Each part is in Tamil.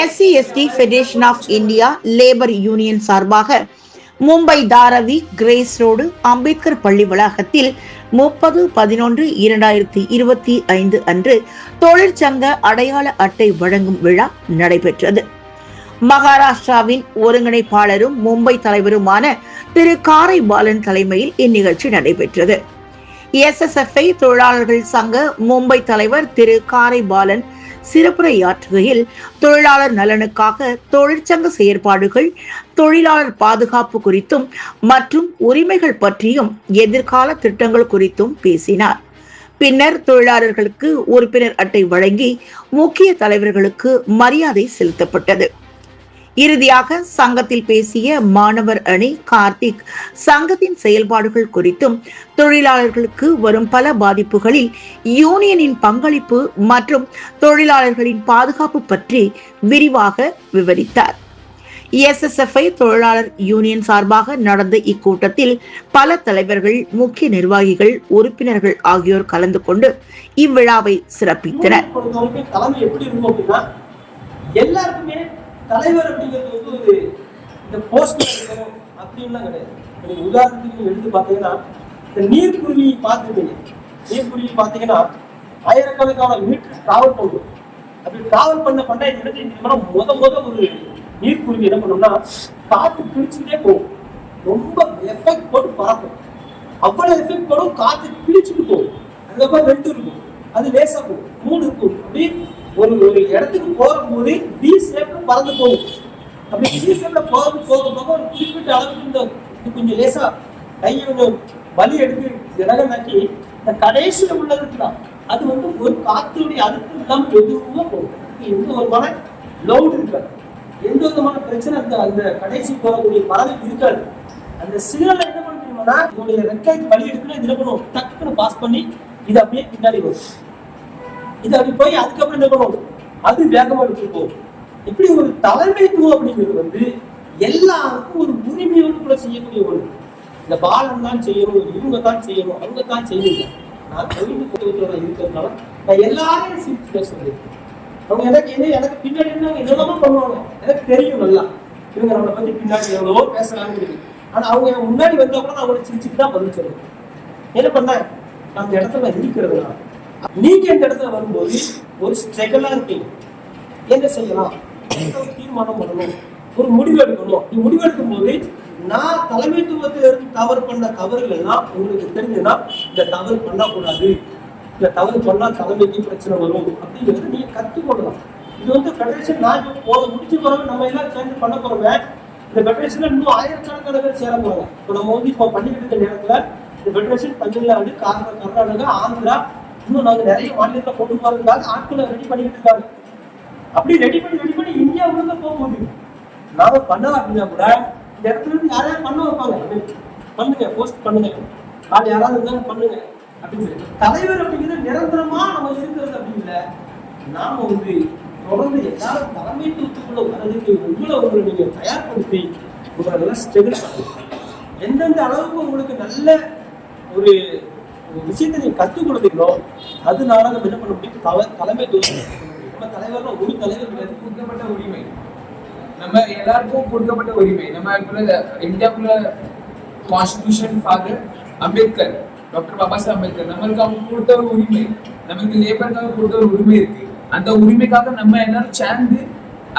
SC ST federation of India labour union சார்பாக மும்பை தாரவி கிரேஸ் ரோடு அம்பேத்கர் பள்ளி வளாகத்தில் முப்பது பதினொன்று இரண்டாயிரத்தி இருபத்தி ஐந்து அன்று தொழிற்சங்க அடையாள அட்டை வழங்கும் விழா நடைபெற்றது. மகாராஷ்டிராவின் ஒருங்கிணைப்பாளரும் மும்பை தலைவருமான திரு காரை பாலன் தலைமையில் இந்நிகழ்ச்சி நடைபெற்றது. எஸ்எஸ்எஃப்ஐ தொழிலாளர்கள் சங்க மும்பை தலைவர் திரு காரை பாலன் சிறப்புரையாற்றுகையில் தொழிலாளர் நலனுக்காக தொழிற்சங்க செயற்பாடுகள் தொழிலாளர் பாதுகாப்பு குறித்தும் மற்றும் உரிமைகள் பற்றியும் எதிர்கால திட்டங்கள் குறித்தும் பேசினார். பின்னர் தொழிலாளர்களுக்கு உறுப்பினர் அட்டை வழங்கி முக்கிய தலைவர்களுக்கு மரியாதை செலுத்தப்பட்டது. இறுதியாக சங்கத்தில் பேசிய மாணவர் அணி கார்த்திக் சங்கத்தின் செயல்பாடுகள் குறித்தும் தொழிலாளர்களுக்கு வரும் பல பாதிப்புகளில் யூனியனின் பங்களிப்பு மற்றும் தொழிலாளர்களின் பாதுகாப்பு பற்றி விரிவாக விவரித்தார். எஸ்எஸ்எஃப்ஐ தொழிலாளர் யூனியன் சார்பாக நடந்த இக்கூட்டத்தில் பல தலைவர்கள் முக்கிய நிர்வாகிகள் உறுப்பினர்கள் ஆகியோர் கலந்து கொண்டு இவ்விழாவை சிறப்பித்தனர். எல்லாருக்குமே தலைவர் அப்படிங்கிறது வந்து ஒரு இந்த போஸ்ட் அப்படின்லாம் கிடையாது. நீங்கள் நீங்க உதாரணத்துக்கு எடுத்து பார்த்தீங்கன்னா இந்த நீர்க்குருவி பார்த்துருப்பீங்க. நீர்க்குருவி பார்த்தீங்கன்னா ஆயிரக்கணக்கான மீட்டர் டிராவல் பண்ணும். அப்படி டிராவல் பண்ண பண்ண என்ன முத முத ஒரு நீர்க்குருவி என்ன பண்ணும்னா காற்று பிடிச்சுட்டே போகும். ரொம்ப எஃபெக்ட் போட்டு பறக்கும். அவ்வளவு எஃபெக்ட் போடும் காற்று பிடிச்சிட்டு போகும். அதுக்கப்புறம் வெட்டு இருக்கும். அது லேசா போகும். ஒரு ஒரு இடத்துக்கு போகும்போது வி ஷேப்ல பறந்து போகும். அப்படி வி ஷேப்ல போக போக போக ஒரு குறிப்பிட்ட அளவுக்கு இந்த இது கொஞ்சம் லேசா கையை கொஞ்சம் வலி எடுத்து இறகனாக்கி இந்த கடைசியில உள்ளது இருக்குதா அது வந்து ஒரு காத்துடைய அழுத்தம் இல்லாமல் எதுவுமே போகும். எந்த விதமான லவுட் இருக்காது. எந்த விதமான பிரச்சனை அந்த அந்த கடைசி போகக்கூடிய பறவைக்கு இருக்காது. அந்த சிக்னல் என்ன பண்ண தெரியுமானா இதோடைய வலி வழி எடுக்கணும் இதுல டக்குன்னு பாஸ் பண்ணி இது அப்படியே பின்னாடி வரும். இது அப்படி போய் அதுக்கப்புறம் என்ன பண்ணுவோம் அது வேகமா எடுத்துட்டு போகும். இப்படி ஒரு தலைமைத்துவம் அப்படிங்கிறது வந்து எல்லாருக்கும் ஒரு உரிமையோடு கூட செய்யக்கூடிய ஒரு இந்த பாலம் தான் செய்யணும் இவங்க தான் செய்யணும் அவங்க தான் செய்யுங்க நான் தொழில்நுட்பத்தோட இருக்கிறதுனால நான் எல்லாரையும் சிரிச்சு பேசுறது அவங்க எனக்கு என்ன எனக்கு பின்னாடி என்ன என்னெல்லாமோ பண்ணுவாங்க. எனக்கு தெரியும் நல்லா. இவங்க நம்மளை பத்தி பின்னாடி எவ்வளவோ பேசுறாங்கன்னு இருக்கு ஆனா அவங்க முன்னாடி வந்தா கூட நான் அவங்களை சிரிச்சுட்டு தான் பதில் சொல்லுவேன். என்ன பண்ணேன்? நான் அந்த இடத்துல இருக்கிறதுனால. நீங்க இந்த இடத்துல வரும்போது ஒரு ஸ்ட்ரகிளா இருக்கீங்க என்ன செய்யலாம்? ஒரு தீர்மானம் பண்ணணும்? ஒரு முடிவு எடுக்கணும். நீ முடிவு எடுக்கும் போது நான் தலைமைத்துவத்தில் இருந்து தவறு பண்ண தவறுகள் எல்லாம் உங்களுக்கு தெரிஞ்சுன்னா இந்த தவறு பண்ணக்கூடாது. இந்த தவறு பண்ணா தலைமைக்கு பிரச்சனை வரும். அப்படிங்கிறத நீங்க கத்துக்கொள்ளலாம் இது வந்து ஃபெடரேஷன் நான் இப்போ போக முடிச்ச பிறகு நம்ம எல்லாம் சேர்ந்து பண்ண போறோமே இந்த ஃபெடரேஷன்ல இன்னும் ஆயிரக்கணக்கான பேர் சேர போறாங்க. இப்போ நம்ம வந்து இப்போ பண்ணிக்கிட்டு இருக்க நேரத்தில் இந்த ஃபெடரேஷன் தமிழ்நாடு கர்நா- கர்நாடகா ஆந்திரா இன்னும் நாங்க நிறைய மாநிலத்தை கொண்டு போறதுக்காக ஆட்களை ரெடி பண்ணிக்கிட்டு இருக்காங்க. அப்படி ரெடி பண்ணி ரெடி பண்ணி இந்தியா உள்ள போகுது நாம பண்ணலாம் அப்படின்னா கூட இந்த இடத்துல இருந்து யாராவது பண்ண வைப்பாங்க. பண்ணுங்க போஸ்ட் பண்ணுங்க. ஆள் யாராவது இருந்தாலும் பண்ணுங்க. அப்படின்னு சொல்லி. தலைவர் அப்படிங்கிறது நிரந்தரமா நம்ம இருக்கிறது அப்படிங்கிற நாம வந்து தொடர்ந்து எல்லாரும் தலைமைத்துவத்துக்குள்ள வர்றதுக்கு உங்களை உங்களை நீங்க தயார்படுத்தி உங்களை நல்லா ஸ்ட்ரகிள் பண்ணுங்க. எந்தெந்த அளவுக்கு உங்களுக்கு நல்ல ஒரு விஷயத்தை நீங்க கற்றுக் கொடுத்தீங்களோ அதனால நம்ம என்ன பண்ண முடியும்? தலைமை தலைமைத்துவம் நம்ம தலைவர்ல ஒரு தலைவர் கிடையாது கொடுக்கப்பட்ட உரிமை. நம்ம எல்லாருக்கும் கொடுக்கப்பட்ட உரிமை. நம்ம இந்தியாவுக்குள்ள constitution father Ambedkar doctor Baba Saheb Ambedkar நம்மளுக்கு அவங்க கொடுத்த ஒரு உரிமை. நம்மளுக்கு லேபருக்காக கொடுத்த ஒரு உரிமை இருக்கு. அந்த உரிமைக்காக நம்ம எல்லாரும் சேர்ந்து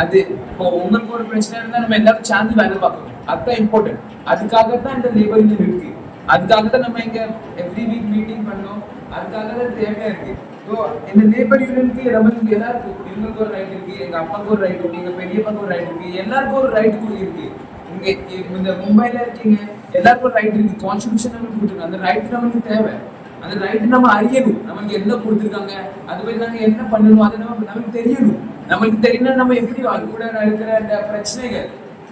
அது இப்போ உங்களுக்கு ஒரு பிரச்சனை இருந்தா நம்ம எல்லாரும் சேர்ந்து வேலை பார்க்கணும். அதுதான் இம்பார்ட்டன்ட் அதுக்காக தான் இந்த லேபர் இருக்கு. அதுக்காக தான் நம்ம இங்க எவ்ரி வீக் மீட்டிங் பண்ணோம். அதுக்காக தான் தேவையா இருக்கு. ஸோ இந்த லேபர் யூனியனுக்கு நம்மளுக்கு எல்லாருக்கும் இவங்களுக்கு ஒரு ரைட் இருக்கு எங்க அப்பாவுக்கு ஒரு ரைட் இருக்கு எங்க பெரியப்பாக்கு ஒரு ரைட் இருக்கு எல்லாருக்கும் ஒரு ரைட் இருக்கு. இங்க இந்த மும்பைல இருக்கீங்க எல்லாருக்கும் ரைட் இருக்கு. கான்ஸ்டியூஷன் நமக்கு கொடுத்துருக்காங்க. அந்த ரைட் நமக்கு தேவை. அந்த ரைட் நம்ம அறியணும். நமக்கு என்ன கொடுத்துருக்காங்க அது போய் நாங்க என்ன பண்ணணும் அதை நம்ம நமக்கு தெரியணும். நம்மளுக்கு தெரியணும் நம்ம எப்படி அது கூட இருக்கிற அந்த பிரச்சனைகள்.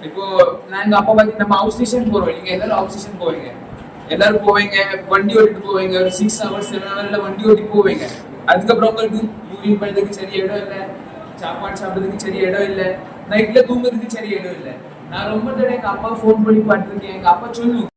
இப்போ நான் எங்க அப்பா பார்த்து நம்ம அவுட் ஸ்டேஷன் போறோம். நீங்க எல்லாரும் அவுட் ஸ்டேஷன் போவீங்க. எல்லாரும் போவீங்க வண்டி ஓட்டிட்டு போவீங்க ஒரு சிக்ஸ் ஹவர்ஸ் செவன் ஹவர்ல வண்டி ஓட்டி போவீங்க. அதுக்கப்புறம் உங்களுக்கு யூரின் பண்ணுறதுக்கு சரி இடம் இல்லை சாப்பாடு சாப்பிட்றதுக்கு சரி இடம் இல்லை நைட்ல தூங்குறதுக்கு சரி இடம் இல்லை. நான் ரொம்ப தடவை எங்க அப்பா ஃபோன் பண்ணி பார்த்துருக்கேன். எங்க அப்பா சொல்லு